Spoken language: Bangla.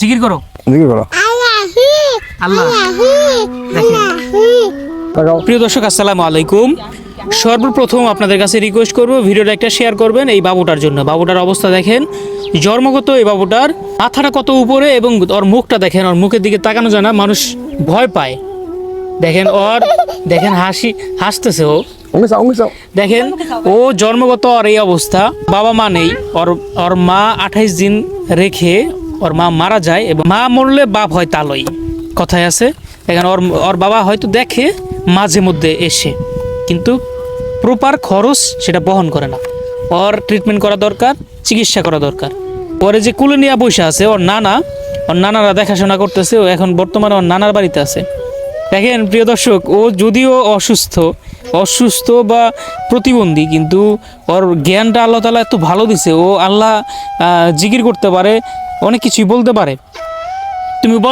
জিকির করো। দেখি করো। আল্লাহ প্রিয় দর্শক আসসালামু আলাইকুম। সর্বপ্রথম আপনাদের কাছে রিকোয়েস্ট করব ভিডিওটা একটা শেয়ার করবেন এই বাবুটার জন্য। বাবুটার অবস্থা দেখেন জন্মগত এই বাবুটার। মাথাটা কত উপরে এবং ওর মুখটা দেখেন ওর মুখের দিকে তাকানো যায় না মানুষ ভয় পায়। দেখেন ওর দেখেন হাসি হাসতেছে ও। দেখেন ও জন্মগত ওর এই অবস্থা। বাবা মা নেই ওর ওর মা আঠাইশ দিন রেখে ওর মা মারা যায় এবং মা মরলে বাপ হয় তালই। কথায় আছে, এখানে ওর ওর বাবা হয়তো দেখে মাঝে মধ্যে এসে, কিন্তু প্রপার খরচ সেটা বহন করে না। ওর ট্রিটমেন্ট করা দরকার, চিকিৎসা করা দরকার। পরে যে কুলে নিয়ে বসে আছে ওর নানা, ওর নানারা দেখাশোনা করতেছে, ও এখন বর্তমানে ওর নানার বাড়িতে আছে। দেখেন, প্রিয় দর্শক, ও যদিও অসুস্থ অসুস্থ বা প্রতিবন্ধী, কিন্তু ওর জ্ঞানটা আল্লাহ তালা এত ভালো দিছে, ও আল্লাহ জিকির করতে পারে অনেক কিছুই বলতে পারে। তুমি বল